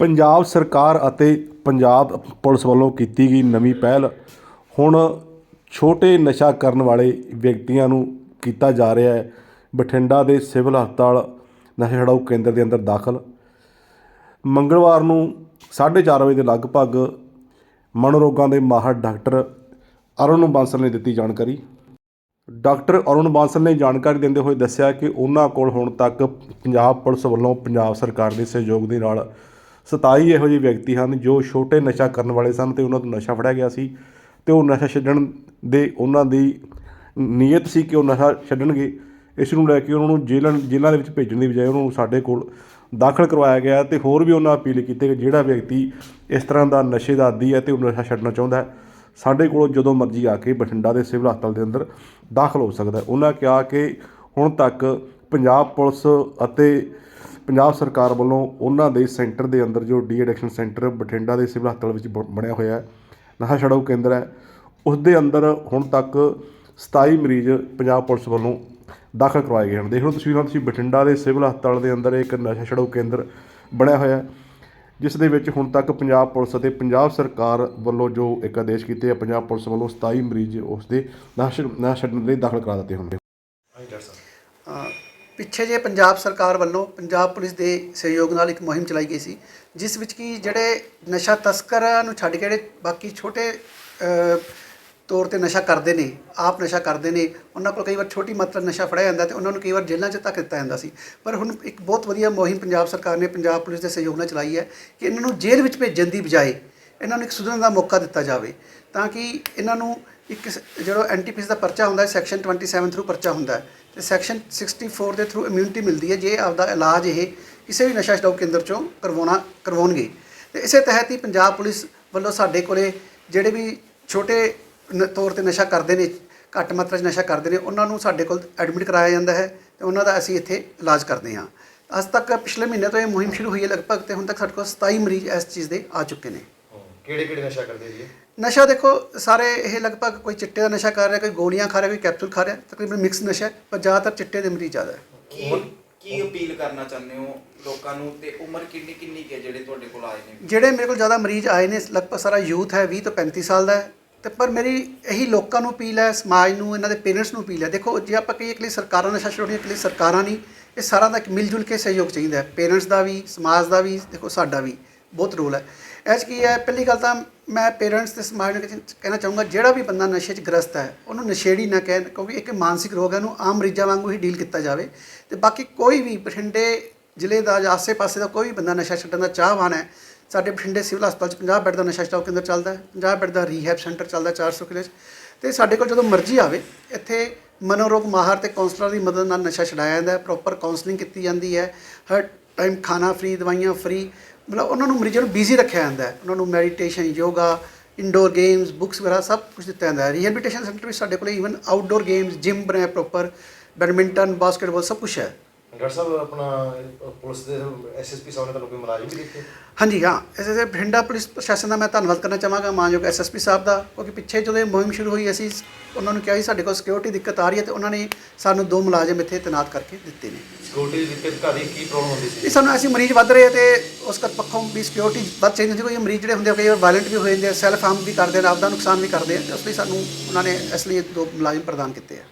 ਪੰਜਾਬ ਸਰਕਾਰ ਅਤੇ ਪੰਜਾਬ ਪੁਲਿਸ ਵੱਲੋਂ ਕੀਤੀ ਗਈ ਨਵੀਂ ਪਹਿਲ। ਹੁਣ ਛੋਟੇ ਨਸ਼ਾ ਕਰਨ ਵਾਲੇ ਵਿਅਕਤੀਆਂ ਨੂੰ ਕੀਤਾ ਜਾ ਰਿਹਾ ਹੈ। ਬਠਿੰਡਾ ਦੇ ਸਿਵਲ ਹਸਪਤਾਲ ਨਸ਼ਾ ਛਡਾਊ ਕੇਂਦਰ ਦੇ ਅੰਦਰ ਦਾਖਲ। ਮੰਗਲਵਾਰ ਨੂੰ 4:30 ਵਜੇ ਦੇ ਲਗਭਗ ਮਨੋਰੋਗਾਂ ਦੇ ਮਾਹਰ ਡਾਕਟਰ ਅਰੁਣ ਬਾਂਸਲ ਨੇ ਦਿੱਤੀ ਜਾਣਕਾਰੀ। ਡਾਕਟਰ ਅਰੁਣ ਬਾਂਸਲ ਨੇ ਜਾਣਕਾਰੀ ਦਿੰਦੇ ਹੋਏ ਦੱਸਿਆ ਕਿ ਉਹਨਾਂ ਕੋਲ ਹੁਣ ਤੱਕ ਪੰਜਾਬ ਪੁਲਿਸ ਵੱਲੋਂ ਪੰਜਾਬ ਸਰਕਾਰ ਦੇ ਸਹਿਯੋਗ ਦੇ ਨਾਲ 27 ਇਹੋ ਜਿਹੇ ਵਿਅਕਤੀ ਹਨ ਜੋ ਛੋਟੇ ਨਸ਼ਾ ਕਰਨ ਵਾਲੇ ਸਨ ਤੇ ਉਹਨਾਂ ਤੋਂ ਨਸ਼ਾ ਫੜਿਆ ਗਿਆ ਸੀ ਤੇ ਉਹ ਨਸ਼ਾ ਛੱਡਣ ਦੇ ਉਹਨਾਂ ਦੀ ਨੀਅਤ ਸੀ ਕਿ ਉਹ ਨਸ਼ਾ ਛੱਡਣਗੇ। ਇਸ ਨੂੰ ਲੈ ਕੇ ਉਹਨਾਂ ਨੂੰ ਜੇਲ੍ਹਾਂ ਜੇਲ੍ਹਾਂ ਦੇ ਵਿੱਚ ਭੇਜਣ ਦੀ ਬਜਾਏ ਉਹਨਾਂ ਨੂੰ ਸਾਡੇ ਕੋਲ ਦਾਖਲ ਕਰਵਾਇਆ ਗਿਆ ਤੇ ਹੋਰ ਵੀ ਉਹਨਾਂ ਅਪੀਲ ਕੀਤੀ ਕਿ ਜਿਹੜਾ ਵਿਅਕਤੀ ਇਸ ਤਰ੍ਹਾਂ ਦਾ ਨਸ਼ੇ ਦਾ ਆਦੀ ਹੈ ਤੇ ਉਹ ਨਸ਼ਾ ਛੱਡਣਾ ਚਾਹੁੰਦਾ ਹੈ, ਸਾਡੇ ਕੋਲ ਜਦੋਂ ਮਰਜ਼ੀ ਆ ਕੇ ਬਠਿੰਡਾ ਦੇ ਸਿਵਲ ਹਸਪਤਾਲ ਦੇ ਅੰਦਰ ਦਾਖਲ ਹੋ ਸਕਦਾ ਉਹਨਾਂ ਕਿਹਾ ਕਿ ਹੁਣ ਤੱਕ ਪੰਜਾਬ ਪੁਲਿਸ ਅਤੇ ਪੰਜਾਬ ਸਰਕਾਰ ਵੱਲੋਂ ਉਹਨਾਂ ਦੇ ਸੈਂਟਰ ਦੇ ਅੰਦਰ ਜੋ ਡੀ ਐਡਿਕਸ਼ਨ ਸੈਂਟਰ ਬਠਿੰਡਾ ਦੇ ਸਿਵਲ ਹਸਪਤਾਲ ਵਿੱਚ ਬ- ਬਣਿਆ ਹੋਇਆ ਹੈ ਨਸ਼ਾ ਛਡਾਊ ਕੇਂਦਰ ਹੈ ਉਸ ਦੇ ਅੰਦਰ ਹੁਣ ਤੱਕ 27 ਮਰੀਜ਼ ਪੰਜਾਬ ਪੁਲਿਸ ਵੱਲੋਂ ਦਾਖਲ ਕਰਵਾਏ ਗਏ ਹਨ। ਦੇਖ ਲਓ ਤਸਵੀਰਾਂ ਤੁਸੀਂ ਬਠਿੰਡਾ ਦੇ ਸਿਵਲ ਹਸਪਤਾਲ ਦੇ ਅੰਦਰ ਇੱਕ ਨਸ਼ਾ ਛਡਾਊ ਕੇਂਦਰ ਬਣਿਆ ਹੋਇਆ ਹੈ ਜਿਸ ਦੇ ਵਿੱਚ ਹੁਣ ਤੱਕ ਪੰਜਾਬ ਪੁਲਿਸ ਅਤੇ ਪੰਜਾਬ ਸਰਕਾਰ ਵੱਲੋਂ ਜੋ ਇੱਕ ਆਦੇਸ਼ ਕੀਤੇ ਆ ਪੰਜਾਬ ਪੁਲਿਸ ਵੱਲੋਂ 27 ਮਰੀਜ਼ ਉਸ ਦੇ ਨਸ਼ਾ ਨਸ਼ਾ ਛੱਡਣ ਲਈ ਦਾਖਲ ਕਰਾ ਦਿੱਤੇ ਹੁੰਦੇ ਅ, ਪਿੱਛੇ ਜੇ ਪੰਜਾਬ ਸਰਕਾਰ ਵੱਲੋਂ ਪੰਜਾਬ ਪੁਲਿਸ ਦੇ ਸਹਿਯੋਗ ਨਾਲ ਇੱਕ ਮੁਹਿੰਮ ਚਲਾਈ ਗਈ ਸੀ, ਜਿਸ ਵਿੱਚ ਕਿ ਜਿਹੜੇ ਨਸ਼ਾ ਤਸਕਰਾਂ ਨੂੰ ਛੱਡ ਕੇ ਜਿਹੜੇ ਬਾਕੀ ਛੋਟੇ ਤੌਰ ਤੇ ਨਸ਼ਾ ਕਰਦੇ ਨੇ, ਆਪ ਨਸ਼ਾ ਕਰਦੇ ਨੇ, ਉਹਨਾਂ ਕੋਲ ਕਈ ਵਾਰ ਛੋਟੀ ਮਾਤਰਾ ਨਸ਼ਾ ਫੜਿਆ ਜਾਂਦਾ ਤੇ ਉਹਨਾਂ ਨੂੰ ਕਈ ਵਾਰ ਜੇਲ੍ਹਾਂ 'ਚ ਤੱਕ ਦਿੱਤਾ ਜਾਂਦਾ ਸੀ। ਪਰ ਹੁਣ ਇੱਕ ਬਹੁਤ ਵਧੀਆ ਮੁਹਿੰਮ ਪੰਜਾਬ ਸਰਕਾਰ ਨੇ ਪੰਜਾਬ ਪੁਲਿਸ ਦੇ ਸਹਿਯੋਗ ਨਾਲ ਚਲਾਈ ਹੈ ਕਿ ਇਹਨਾਂ ਨੂੰ ਜੇਲ੍ਹ ਵਿੱਚ ਭੇਜਣ ਦੀ ਬਜਾਏ ਇਹਨਾਂ ਨੂੰ ਇੱਕ ਸੁਧਰਨ ਦਾ ਮੌਕਾ ਦਿੱਤਾ ਜਾਵੇ, ਤਾਂ ਕਿ ਇਹਨਾਂ ਨੂੰ ਇੱਕ ਸ- ਜਿਹੜਾ ਐਂਟੀਪੀਸ ਦਾ ਪਰਚਾ ਹੁੰਦਾ ਹੈ, ਸੈਕਸ਼ਨ 27 ਥਰੂ ਪਰਚਾ ਹੁੰਦਾ ਹੈ, ਤੇ ਸੈਕਸ਼ਨ 64 ਦੇ ਥਰੂ ਇਮਿਊਨਿਟੀ ਮਿਲਦੀ ਹੈ, ਜੇ ਆਪਦਾ ਇਲਾਜ ਇਹ ਕਿਸੇ ਵੀ ਨਸ਼ਾ ਛਡਾਊ ਕੇਂਦਰ ਚੋਂ ਕਰਵਾਉਣਾ, ਕਰਵਾਉਣਗੇ। ਤੇ ਇਸੇ ਤਹਿਤ ਹੀ ਪੰਜਾਬ ਪੁਲਿਸ ਵੱਲੋਂ ਸਾਡੇ ਕੋਲੇ ਜਿਹੜੇ ਵੀ ਛੋਟੇ ਨ- ਤੌਰ ਤੇ ਨਸ਼ਾ ਕਰਦੇ ਨੇ, ਘੱਟ ਮਾਤਰਾ 'ਚ ਨਸ਼ਾ ਕਰਦੇ ਨੇ, ਉਹਨਾਂ ਨੂੰ ਸਾਡੇ ਕੋਲ ਐਡਮਿਟ ਕਰਾਇਆ ਜਾਂਦਾ ਹੈ, ਤੇ ਉਹਨਾਂ ਦਾ ਅਸੀਂ ਇੱਥੇ ਇਲਾਜ ਕਰਦੇ ਹਾਂ। ਅੱਜ ਤੱਕ ਪਿਛਲੇ ਮਹੀਨੇ ਤੋਂ ਇਹ ਮੁਹਿੰਮ ਸ਼ੁਰੂ ਹੋਈ ਹੈ ਲਗਭਗ, ਤੇ ਹੁਣ ਤੱਕ ਸਾਡੇ ਕੋਲ 27 ਮਰੀਜ਼ ਇਸ ਚੀਜ਼ ਦੇ ਆ ਚੁੱਕੇ ਨੇ। ਕਿਹੜੇ ਕਿਹੜੇ ਨਸ਼ਾ ਕਰਦੇ ਜੀ? ਨਸ਼ਾ ਦੇਖੋ ਸਾਰੇ ਇਹ ਲਗਭਗ ਕੋਈ ਚਿੱਟੇ ਦਾ ਨਸ਼ਾ ਕਰ ਰਿਹਾ ਕੋਈ ਗੋਲੀਆਂ ਖਾ ਰਿਹਾ ਕੋਈ ਕੈਪਸੂਲ ਖਾ ਰਿਹਾ ਤਕਰੀਬਨ ਮਿਕਸ ਨਸ਼ਾ ਹੈ, ਪਰ ਜ਼ਿਆਦਾਤਰ ਚਿੱਟੇ ਦੇ ਮਰੀਜ਼ ਜ਼ਿਆਦਾ ਹੈ। ਕੀ ਕੀ ਅਪੀਲ ਕਰਨਾ ਚਾਹੁੰਦੇ ਹੋ ਲੋਕਾਂ ਨੂੰ ਤੇ ਉਮਰ ਕਿੰਨੀ ਕਿੰਨੀ ਹੈ ਜਿਹੜੇ ਤੁਹਾਡੇ ਕੋਲ ਆਏ ਨੇ? ਜਿਹੜੇ ਮੇਰੇ ਕੋਲ ਜ਼ਿਆਦਾ ਮਰੀਜ਼ ਆਏ ਨੇ ਲਗਭਗ ਸਾਰਾ ਯੂਥ ਹੈ 20 ਤੋਂ 35 ਸਾਲ ਦਾ ਹੈ। ਤੇ ਪਰ ਮੇਰੀ ਇਹੀ ਲੋਕਾਂ ਨੂੰ ਅਪੀਲ ਹੈ ਸਮਾਜ ਨੂੰ ਇਹਨਾਂ ਦੇ ਪੇਰੈਂਟਸ ਨੂੰ ਅਪੀਲ ਹੈ। ਦੇਖੋ ਜੇ ਆਪਾਂ ਕਹੀਏ ਕਿ ਲਈ ਸਰਕਾਰਾਂ ਨਸ਼ਾ ਛਡਾਉਣੀਆਂ ਕਿ ਲਈ ਸਰਕਾਰਾਂ ਨਹੀਂ ਇਹ ਸਾਰਾ ਦਾ ਇੱਕ ਮਿਲ ਜੁਲ ਕੇ ਸਹਿਯੋਗ ਚਾਹੀਦਾ ਹੈ। ਪੇਰੈਂਟਸ ਦਾ ਵੀ ਸਮਾਜ ਦਾ ਵੀ ਦੇਖੋ ਸਾਡਾ ਵੀ ਬਹੁਤ ਰੋਲ ਹੈ। ਇਹ 'ਚ ਕੀ ਹੈ, ਪਹਿਲੀ ਗੱਲ ਤਾਂ ਮੈਂ ਪੇਰੈਂਟਸ ਤੇ ਸਮਾਜ ਨੂੰ ਕਹਿਣਾ ਚਾਹੂੰਗਾ, ਜਿਹੜਾ ਵੀ ਬੰਦਾ ਨਸ਼ੇ 'ਚ ਗ੍ਰਸਤ ਹੈ, ਉਹਨੂੰ ਨਸ਼ੇੜੀ ਨਾ ਕਹਿਣ, ਕਿਉਂਕਿ ਇੱਕ ਮਾਨਸਿਕ ਰੋਗ ਹੈ, ਉਹਨੂੰ ਆਮ ਮਰੀਜ਼ਾਂ ਵਾਂਗੂ ਹੀ ਡੀਲ ਕੀਤਾ ਜਾਵੇ। ਤੇ ਬਾਕੀ ਕੋਈ ਵੀ ਬਠਿੰਡੇ ਜ਼ਿਲ੍ਹੇ ਦਾ ਜਾਂ ਆਸੇ-ਪਾਸੇ ਦਾ ਕੋਈ ਵੀ ਬੰਦਾ ਨਸ਼ਾ ਛੱਡਣ ਦਾ ਚਾਹਵਾਨ ਹੈ, ਸਾਡੇ ਬਠਿੰਡੇ ਸਿਵਲ ਹਸਪਤਾਲ 'ਚ 50 ਬੈੱਡ ਦਾ ਨਸ਼ਾ ਛਡਾਓ ਕੇਂਦਰ ਚੱਲਦਾ ਹੈ 50 ਬੈੱਡ ਦਾ ਰੀਹੈਬ ਸੈਂਟਰ ਚੱਲਦਾ 400 ਕਿਲੇ 'ਚ। ਤੇ ਸਾਡੇ ਕੋਲ ਜਦੋਂ ਮਰਜ਼ੀ ਆਵੇ, ਇੱਥੇ ਮਨੋਰੋਗ ਮਾਹਰ ਤੇ ਕਾਉਂਸਲਰ ਦੀ ਮਦਦ ਨਾਲ ਨਸ਼ਾ ਛਡਾਇਆ ਜਾਂਦਾ ਹੈ ਪ੍ਰੋਪਰ ਕਾਉਂਸਲਿੰਗ ਕੀਤੀ ਜਾਂਦੀ ਹੈ, ਹਰ ਟਾਈਮ ਖਾਣਾ ਫ੍ਰੀ ਦਵਾਈਆਂ ਫ੍ਰੀ ਮਤਲਬ ਉਹਨਾਂ ਨੂੰ ਮਰੀਜ਼ਾਂ ਨੂੰ ਬਿਜ਼ੀ ਰੱਖਿਆ ਜਾਂਦਾ ਹੈ। ਉਹਨਾਂ ਨੂੰ meditation yoga indoor games books ਵਗੈਰਾ ਸਭ ਕੁਝ ਦਿੱਤਾ ਜਾਂਦਾ ਹੈ। ਰੀਹੈਬਿਲਿਟੇਸ਼ਨ ਸੈਂਟਰ ਵੀ ਸਾਡੇ ਕੋਲ ਈਵਨ ਆਊਟਡੋਰ ਗੇਮਸ ਜਿਮ ਬਣਿਆ ਪ੍ਰੋਪਰ ਬੈਡਮਿੰਟਨ ਬਾਸਕਟਬਾਲ ਸਭ ਕੁਝ ਹੈ। ਡਾਕਟਰ ਸਾਹਿਬ ਆਪਣਾ ਪੁਲਿਸ ਦੇ ਐਸਐਸਪੀ ਸਾਹਿਬ ਨੇ ਤੁਹਾਨੂੰ ਕੋਈ ਮੁਲਾਜ਼ਮ ਵੀ ਦੇਖੇ ਹਾਂਜੀ ਹਾਂ ਦੇ ਬਠਿੰਡਾ ਪੁਲਿਸ ਪ੍ਰਸ਼ਾਸਨ ਦਾ ਮੈਂ ਧੰਨਵਾਦ ਕਰਨਾ ਚਾਹਾਂਗਾ ਮਾਨਯੋਗ ਐਸਐਸਪੀ ਸਾਹਿਬ ਦਾ ਕਿਉਂਕਿ ਪਿੱਛੇ ਜਦੋਂ ਇਹ ਮੁਹਿੰਮ ਸ਼ੁਰੂ ਹੋਈ ਅਸੀਂ ਉਹਨਾਂ ਨੂੰ ਕਿਹਾ ਸੀ ਸਾਡੇ ਕੋਲ ਸਿਕਿਉਰਿਟੀ ਦਿੱਕਤ ਆ ਰਹੀ ਹੈ ਤੇ ਉਹਨਾਂ ਨੇ ਸਾਨੂੰ ਦੋ ਮੁਲਾਜ਼ਮ ਇੱਥੇ ਤੈਨਾਤ ਕਰਕੇ ਦਿੱਤੇ ਨੇ। ਸਿਕਿਉਰਿਟੀ ਦੀ ਦਿੱਕਤ ਘਰ ਦੀ ਕੀ ਪ੍ਰੋਬਲਮ ਹੁੰਦੀ ਇਹ ਸੀ ਸਾਨੂੰ ਐਸੀ ਮਰੀਜ਼ ਵੱਧ ਰਹੇ ਤੇ ਉਸ ਕਰ ਪੱਖੋਂ ਵੀ ਸਿਕਿਉਰਿਟੀ ਵੱਧ ਚਾਹੀਦੀ ਹੁੰਦੀ ਕੋਈ ਮਰੀਜ਼ ਜਿਹੜੇ ਹੁੰਦੇ ਆ ਕਈ ਵਾਰ ਵਾਇਲੈਂਟ ਵੀ ਹੋ ਜਾਂਦੇ ਆ ਸੈਲਫ ਹਾਰਮ ਵੀ ਕਰਦੇ ਆ ਆਪਦਾ ਨੁਕਸਾਨ ਵੀ ਕਰਦੇ ਆ ਤੇ ਉਸ ਲਈ ਸਾਨੂੰ ਉਹਨਾਂ ਨੇ ਇਸ ਲਈ ਦੋ ਮੁਲਾਜ਼ਮ ਪ੍ਰਦਾਨ ਕੀਤੇ ਆ।